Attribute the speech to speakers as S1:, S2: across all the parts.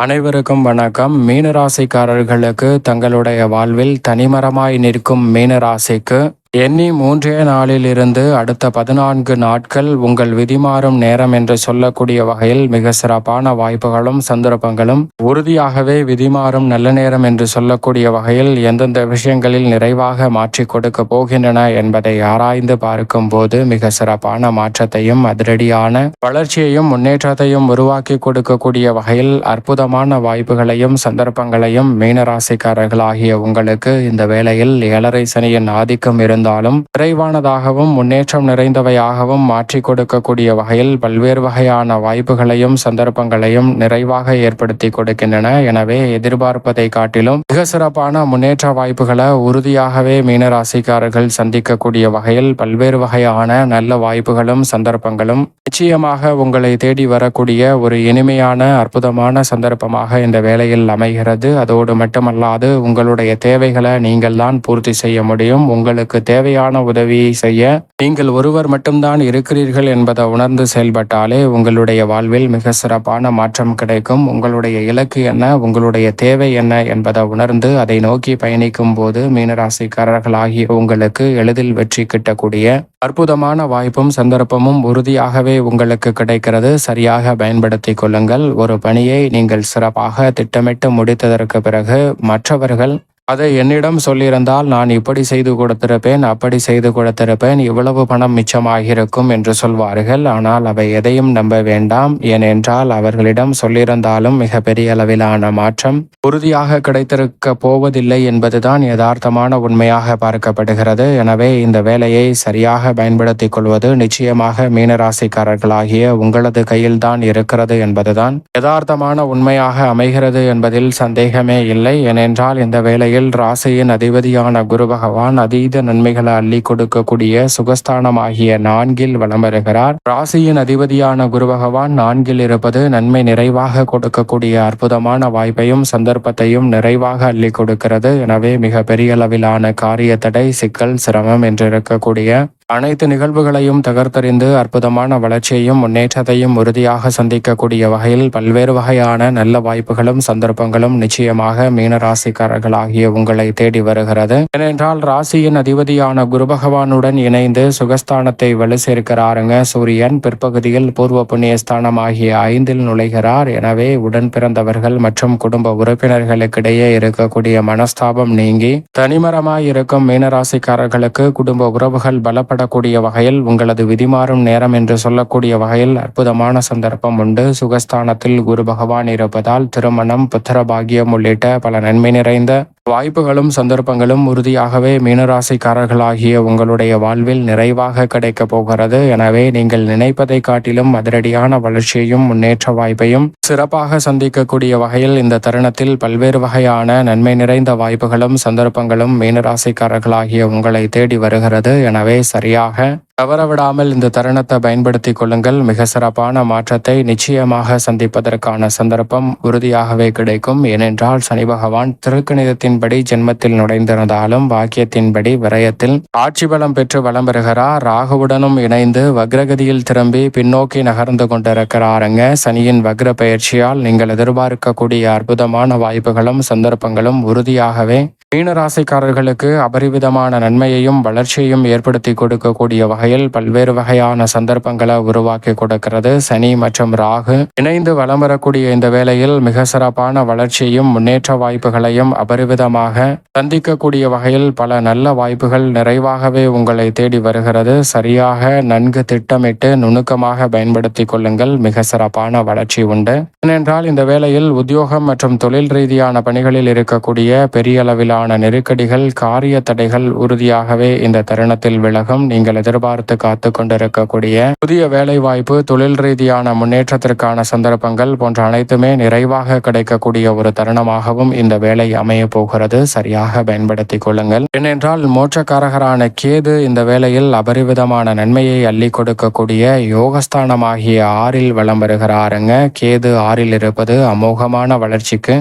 S1: அனைவருக்கும் வணக்கம். மீனராசிக்காரர்களுக்கு தங்களுடைய வாழ்வில் தனிமரமாய் நிற்கும் மீனராசிக்கு எண்ணி மூன்றே நாளிலிருந்து அடுத்த பதினான்கு நாட்கள் உங்கள் விதிமாறும் நேரம் என்று சொல்லக்கூடிய வகையில் மிக சிறப்பான வாய்ப்புகளும் சந்தர்ப்பங்களும் உறுதியாகவே விதிமாறும் நல்ல நேரம் என்று சொல்லக்கூடிய வகையில் எந்தெந்த விஷயங்களில் நிறைவாக மாற்றி கொடுக்க போகின்றன என்பதை ஆராய்ந்து பார்க்கும் போது மிக சிறப்பான மாற்றத்தையும் அதிரடியான வளர்ச்சியையும் முன்னேற்றத்தையும் உருவாக்கி கொடுக்கக்கூடிய வகையில் அற்புதமான வாய்ப்புகளையும் சந்தர்ப்பங்களையும் மீனராசிக்காரர்களாகிய உங்களுக்கு இந்த வேளையில் ஏழரை சனியின் ஆதிக்கம் இருந்து இருந்தாலும் விரைவானதாகவும் முன்னேற்றம் நிறைந்தவையாகவும் மாற்றி கொடுக்கக்கூடிய வகையில் பல்வேறு வகையான வாய்ப்புகளையும் சந்தர்ப்பங்களையும் நிறைவாக ஏற்படுத்தி கொடுக்கின்றன. எனவே எதிர்பார்ப்பதை காட்டிலும் மிக சிறப்பான முன்னேற்ற வாய்ப்புகளை உறுதியாகவே மீனராசிக்காரர்கள் சந்திக்கக்கூடிய வகையில் பல்வேறு வகையான நல்ல வாய்ப்புகளும் சந்தர்ப்பங்களும் நிச்சயமாக உங்களை தேடி வரக்கூடிய ஒரு இனிமையான அற்புதமான சந்தர்ப்பமாக இந்த வேலையில் அமைகிறது. அதோடு மட்டுமல்லாது உங்களுடைய தேவைகளை நீங்கள் தான் பூர்த்தி செய்ய முடியும். உங்களுக்கு தேவையான உதவியை செய்ய நீங்கள் ஒருவர் மட்டும்தான் இருக்கிறீர்கள் என்பதை உணர்ந்து செயல்பட்டாலே உங்களுடைய வாழ்வில் மிக சிறப்பான மாற்றம் கிடைக்கும். உங்களுடைய இலக்கு என்ன? உங்களுடைய தேவை என்ன என்பதை உணர்ந்து அதை நோக்கி பயணிக்கும் போது மீனராசிக்காரர்களாகிய உங்களுக்கு எளிதில் வெற்றி கிட்டக்கூடிய அற்புதமான வாய்ப்பும் சந்தர்ப்பமும் உறுதியாகவே உங்களுக்கு கிடைக்கிறது. சரியாக பயன்படுத்தி கொள்ளுங்கள். ஒரு பணியை நீங்கள் சிறப்பாக திட்டமிட்டு முடித்ததற்கு பிறகு மற்றவர்கள் அதை என்னிடம் சொல்லியிருந்தால் நான் இப்படி செய்து கொடுத்திருப்பேன் அப்படி செய்து கொடுத்திருப்பேன் இவ்வளவு பணம் மிச்சமாகியிருக்கும் என்று சொல்வார்கள். ஆனால் அவை எதையும் நம்ப வேண்டாம். ஏனென்றால் அவர்களிடம் சொல்லியிருந்தாலும் மிக பெரிய அளவிலான மாற்றம் உறுதியாக கிடைத்திருக்க போவதில்லை என்பதுதான் யதார்த்தமான உண்மையாக பார்க்கப்படுகிறது. எனவே இந்த வேலையை சரியாக பயன்படுத்திக் கொள்வது நிச்சயமாக மீனராசிக்காரர்களாகிய உங்களது கையில்தான் இருக்கிறது என்பதுதான் யதார்த்தமான உண்மையாக அமைகிறது என்பதில் சந்தேகமே இல்லை. ஏனென்றால் இந்த வேலையில் நிலையில் ராசியின் அதிபதியான குரு பகவான் அதீத நன்மைகளை அள்ளி கொடுக்கக்கூடிய சுகஸ்தானமாகிய நான்கில் வலம் வருகிறார். ராசியின் அதிபதியான குரு பகவான் நான்கில் இருப்பது நன்மை நிறைவாக கொடுக்கக்கூடிய அற்புதமான வாய்ப்பையும் சந்தர்ப்பத்தையும் நிறைவாக அள்ளி கொடுக்கிறது. எனவே மிக பெரிய அளவிலான காரிய தடை சிக்கல் சிரமம் என்றிருக்கக்கூடிய அனைத்து நிகழ்வுகளையும் தகர்த்தறிந்து அற்புதமான வளர்ச்சியையும் முன்னேற்றத்தையும் உறுதியாக சந்திக்கக்கூடிய வகையில் பல்வேறு வகையான நல்ல வாய்ப்புகளும் சந்தர்ப்பங்களும் நிச்சயமாக மீனராசிக்காரர்களாகிய உங்களை தேடி வருகிறது. ஏனென்றால் ராசியின் அதிபதியான குரு பகவானுடன் இணைந்து சுகஸ்தானத்தை வலு சேர்க்கிறாருங்க. சூரியன் பிற்பகுதியில் பூர்வ புண்ணியஸ்தானம் ஆகிய ஐந்தில் நுழைகிறார். எனவே உடன் பிறந்தவர்கள் மற்றும் குடும்ப உறுப்பினர்களுக்கிடையே இருக்கக்கூடிய மனஸ்தாபம் நீங்கி தனிமரமாய் இருக்கும் மீனராசிக்காரர்களுக்கு குடும்ப உறவுகள் பலப்பட ஏற்படக்கூடிய வகையில் உங்களது விதிமாறும் நேரம் என்று சொல்லக்கூடிய வகையில் அற்புதமான சந்தர்ப்பம் உண்டு. சுகஸ்தானத்தில் குரு பகவான் இருப்பதால் திருமணம் புத்திரபாகியம் உள்ளிட்ட பல நன்மை நிறைந்த வாய்ப்புகளும் சந்தர்ப்பங்களும் உறுதியாகவே மீனராசிக்காரர்களாகிய உங்களுடைய வாழ்வில் நிறைவாக கிடைக்கப் போகிறது. எனவே நீங்கள் நினைப்பதை காட்டிலும் அதிரடியான வளர்ச்சியையும் முன்னேற்ற வாய்ப்பையும் சிறப்பாக சந்திக்கக்கூடிய வகையில் இந்த தருணத்தில் பல்வேறு வகையான நன்மை நிறைந்த வாய்ப்புகளும் சந்தர்ப்பங்களும் மீனராசிக்காரர்களாகிய உங்களை தேடி வருகிறது. எனவே சரியாக தவறவிடாமல் இந்த தருணத்தை பயன்படுத்தி கொள்ளுங்கள். மிக சிறப்பான மாற்றத்தை நிச்சயமாக சந்திப்பதற்கான சந்தர்ப்பம் உறுதியாகவே கிடைக்கும். ஏனென்றால் சனி பகவான் திருக்கணிதத்தின்படி ஜென்மத்தில் நுழைந்திருந்தாலும் வாக்கியத்தின்படி விரயத்தில் ஆட்சி பலம் பெற்று வலம் பெறுகிறார் ராகுவுடனும் இணைந்து வக்ரகதியில் திரும்பி பின்னோக்கி நகர்ந்து கொண்டிருக்கிறாருங்க. சனியின் வக்ர பயிற்சியால் நீங்கள் எதிர்பார்க்கக்கூடிய அற்புதமான வாய்ப்புகளும் சந்தர்ப்பங்களும் உறுதியாகவே மீனராசிக்காரர்களுக்கு அபரிவிதமான நன்மையையும் வளர்ச்சியையும் ஏற்படுத்தி கொடுக்கக்கூடிய வகையில் பல்வேறு வகையான சந்தர்ப்பங்களை உருவாக்கி கொடுக்கிறது. சனி மற்றும் ராகு இணைந்து வளம் வரக்கூடிய இந்த வேளையில் மிக சிறப்பான வளர்ச்சியையும் முன்னேற்ற வாய்ப்புகளையும் அபரிவிதமாக சந்திக்கக்கூடிய வகையில் பல நல்ல வாய்ப்புகள் நிறைவாகவே உங்களை தேடி வருகிறது. சரியாக நன்கு திட்டமிட்டு நுணுக்கமாக பயன்படுத்தி கொள்ளுங்கள். மிக சிறப்பான வளர்ச்சி உண்டு. ஏனென்றால் இந்த வேளையில் உத்தியோகம் மற்றும் தொழில் ரீதியான பணிகளில் இருக்கக்கூடிய பெரிய அளவிலான தொடர்பான நெருக்கடிகள் காரிய தடைகள் உறுதியாகவே இந்த தருணத்தில் விலகும். நீங்கள் எதிர்பார்த்து காத்து கொண்டிருக்கக்கூடிய புதிய வேலை வாய்ப்பு தொழில் ரீதியான முன்னேற்றத்திற்கான சந்தர்ப்பங்கள் போன்ற அனைத்துமே நிறைவாக கிடைக்கக்கூடிய ஒரு தருணமாகவும் இந்த வேலை அமைய போகிறது. சரியாக பயன்படுத்திக் கொள்ளுங்கள். ஏனென்றால் மோட்சக்காரகரான கேது இந்த வேளையில் அபரிவிதமான நன்மையை அள்ளி கொடுக்கக்கூடிய யோகஸ்தானமாகிய ஆறில் வளம் வருகிறாருங்க. கேது ஆறில் இருப்பது அமோகமான வளர்ச்சிக்கு.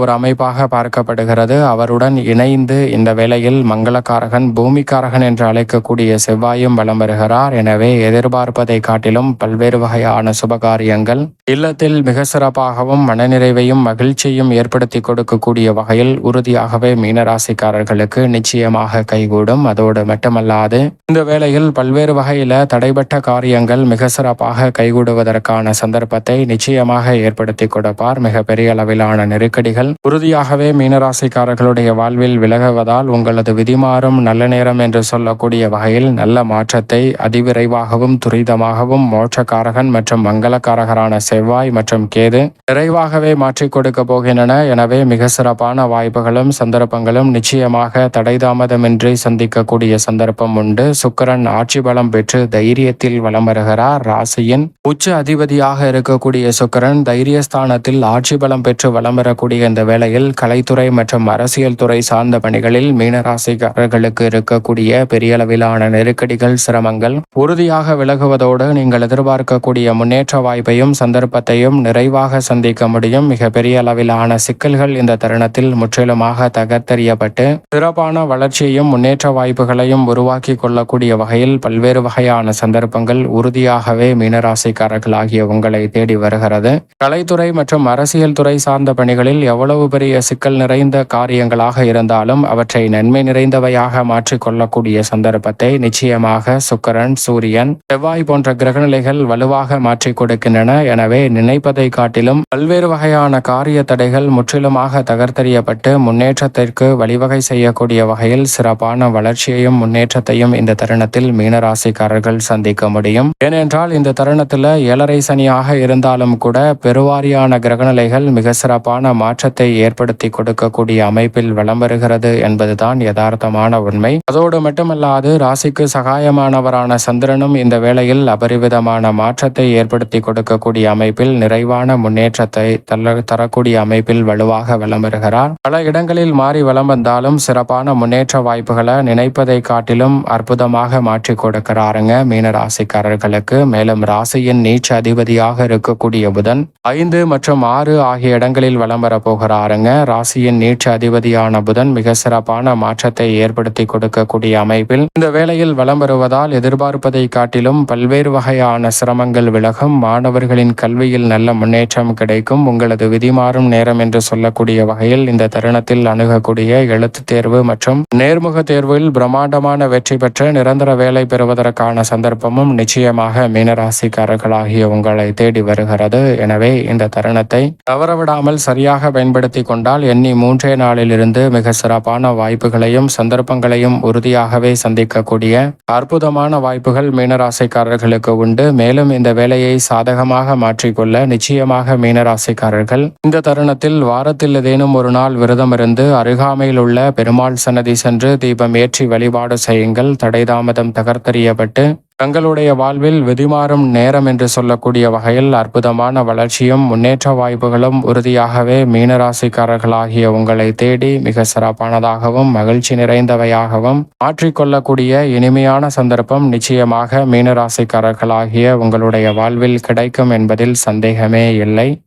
S1: ஒரு அமைப்பாக பார்க்கப்படுகிறது. அவர் அவருடன் இணைந்து இந்த வேளையில் மங்களக்காரகன் பூமிக்காரகன் என்று அழைக்கக்கூடிய செவ்வாயும் வலம் வருகிறார். எனவே எதிர்பார்ப்பதை காட்டிலும் பல்வேறு வகையான சுபகாரியங்கள் இல்லத்தில் மிக சிறப்பாகவும் மனநிறைவையும் மகிழ்ச்சியும் ஏற்படுத்தி கொடுக்கக்கூடிய வகையில் உறுதியாகவே மீனராசிக்காரர்களுக்கு நிச்சயமாக கைகூடும். அதோடு மட்டுமல்லாது இந்த வேளையில் பல்வேறு வகையில தடைபட்ட காரியங்கள் மிக சிறப்பாக கைகூடுவதற்கான சந்தர்ப்பத்தை நிச்சயமாக ஏற்படுத்தி கொடுப்பார். மிக பெரிய அளவிலான நெருக்கடிகள் உறுதியாகவே உங்களுடைய வாழ்வில் விலகுவதால் உங்களது விதிமாறும் நல்ல நேரம் என்று சொல்லக்கூடிய வகையில் நல்ல மாற்றத்தை அதிவிரைவாகவும் துரிதமாகவும் மோட்சக்காரகன் மற்றும் மங்களக்காரகரான செவ்வாய் மற்றும் கேது விரைவாகவே மாற்றிக் கொடுக்க போகின்றன. எனவே மிக சிறப்பான வாய்ப்புகளும் சந்தர்ப்பங்களும் நிச்சயமாக தடைதாமதமின்றி சந்திக்கக்கூடிய சந்தர்ப்பம் உண்டு. சுக்கிரன் ஆட்சி பலம் பெற்று தைரியத்தில் வலம் வருகிறார். ராசியின் உச்ச அதிபதியாக இருக்கக்கூடிய சுக்கரன் தைரியஸ்தானத்தில் ஆட்சி பலம் பெற்று வலம் வரக்கூடிய இந்த வேளையில் கலைத்துறை மற்றும் அரசியல் துறை சார்ந்த பணிகளில் மீனராசிக்காரர்களுக்கு இருக்கக்கூடிய பெரிய அளவிலான நெருக்கடிகள் சிரமங்கள் உறுதியாக விலகுவதோடு நீங்கள் எதிர்பார்க்கக்கூடிய முன்னேற்ற வாய்ப்பையும் சந்தர்ப்பத்தையும் நிறைவாக சந்திக்க முடியும். மிக பெரிய அளவிலான சிக்கல்கள் இந்த தருணத்தில் முற்றிலுமாக தகர்த்தெறியப்பட்டு சிறப்பான வளர்ச்சியையும் முன்னேற்ற வாய்ப்புகளையும் உருவாக்கி கொள்ளக்கூடிய வகையில் பல்வேறு வகையான சந்தர்ப்பங்கள் உறுதியாகவே மீனராசிக்காரர்களாகிய உங்களை தேடி வருகிறது. கலைத்துறை மற்றும் அரசியல் துறை சார்ந்த பணிகளில் எவ்வளவு பெரிய சிக்கல் நிறைந்த காரியங்கள் காரியங்களாக இருந்தாலும் அவற்றை நன்மை நிறைந்தவையாக மாற்றிக் கொள்ளக்கூடிய சந்தர்ப்பத்தை நிச்சயமாக சுக்கரன் சூரியன் செவ்வாய் போன்ற கிரகநிலைகள் வலுவாக மாற்றிக் கொடுக்கின்றன. எனவே நினைப்பதை காட்டிலும் பல்வேறு வகையான காரிய தடைகள் முற்றிலுமாக தகர்த்தெறியப்பட்டு முன்னேற்றத்திற்கு வழிவகை செய்யக்கூடிய வகையில் சிறப்பான வளர்ச்சியையும் முன்னேற்றத்தையும் இந்த தருணத்தில் மீனராசிக்காரர்கள் சந்திக்க முடியும். ஏனென்றால் இந்த தருணத்தில் ஏழரை சனியாக இருந்தாலும் கூட பெருவாரியான கிரகநிலைகள் மிக சிறப்பான மாற்றத்தை ஏற்படுத்தி கொடுக்கக்கூடிய அமைப்பில் வலம் வருகிறது என்பதுதான் யதார்த்தமான உண்மை. அதோடு மட்டுமல்லாது ராசிக்கு சகாயமானவரான சந்திரனும் இந்த வேளையில் அபரிவிதமான மாற்றத்தை ஏற்படுத்தி கொடுக்கக்கூடிய அமைப்பில் நிறைவான முன்னேற்றத்தை தரக்கூடிய அமைப்பில் வலுவாக வலம் வருகிறார். பல இடங்களில் மாறி வலம் வந்தாலும் சிறப்பான முன்னேற்ற வாய்ப்புகளை நினைப்பதை காட்டிலும் அற்புதமாக மாற்றி கொடுக்கிறாருங்க மீன ராசிக்காரர்களுக்கு மேலும் ராசியின் நீச்ச அதிபதியாக இருக்கக்கூடிய புதன் ஐந்து மற்றும் ஆறு ஆகிய இடங்களில் வலம் வரப்போகிறாருங்க. ராசியின் நீச்ச அதிபதி அதிபதியான புதன் மிக சிறப்பான மாற்றத்தை ஏற்படுத்தி கொடுக்கக்கூடிய அமைப்பில் இந்த வேளையில் வலம் வருவதால் எதிர்பார்ப்பதை காட்டிலும் பல்வேறு வகையான சிரமங்கள் விலகும். மாணவர்களின் கல்வியில் நல்ல முன்னேற்றம் கிடைக்கும். உங்களது விதிமாறும் நேரம் என்று சொல்லக்கூடிய வகையில் இந்த தருணத்தில் அணுகக்கூடிய எழுத்து தேர்வு மற்றும் நேர்முக தேர்வில் பிரம்மாண்டமான வெற்றி பெற்ற நிரந்தர வேலை பெறுவதற்கான சந்தர்ப்பமும் நிச்சயமாக மீனராசிக்காரர்களாகிய உங்களை தேடி வருகிறது. எனவே இந்த தருணத்தை தவறவிடாமல் சரியாக பயன்படுத்தி கொண்டால் எண்ணி மூன்றே நாளில் இருந்து மிக சிறப்பான வாய்ப்புகளையும் சந்தர்ப்பங்களையும் உறுதியாகவே சந்திக்கக்கூடிய அற்புதமான வாய்ப்புகள் மீனராசிக்காரர்களுக்கு உண்டு. மேலும் இந்த வேலையை சாதகமாக மாற்றிக்கொள்ள நிச்சயமாக மீனராசிக்காரர்கள் இந்த தருணத்தில் வாரத்தில் ஏதேனும் ஒரு நாள் விரதம் இருந்து அருகாமையில் உள்ள பெருமாள் சன்னதி சென்று தீபம் ஏற்றி வழிபாடு செய்யுங்கள். தடைதாமதம் தகர்த்தறியப்பட்டு தங்களுடைய வாழ்வில் வெதிமாறும் நேரம் என்று சொல்லக்கூடிய வகையில் அற்புதமான வளர்ச்சியும் முன்னேற்ற வாய்ப்புகளும் உறுதியாகவே மீனராசிக்காரர்களாகிய உங்களை தேடி மிக சிறப்பானதாகவும் மகிழ்ச்சி நிறைந்தவையாகவும் மாற்றிக்கொள்ளக்கூடிய இனிமையான சந்தர்ப்பம் நிச்சயமாக மீனராசிக்காரர்களாகிய உங்களுடைய வாழ்வில் கிடைக்கும் என்பதில் சந்தேகமே இல்லை.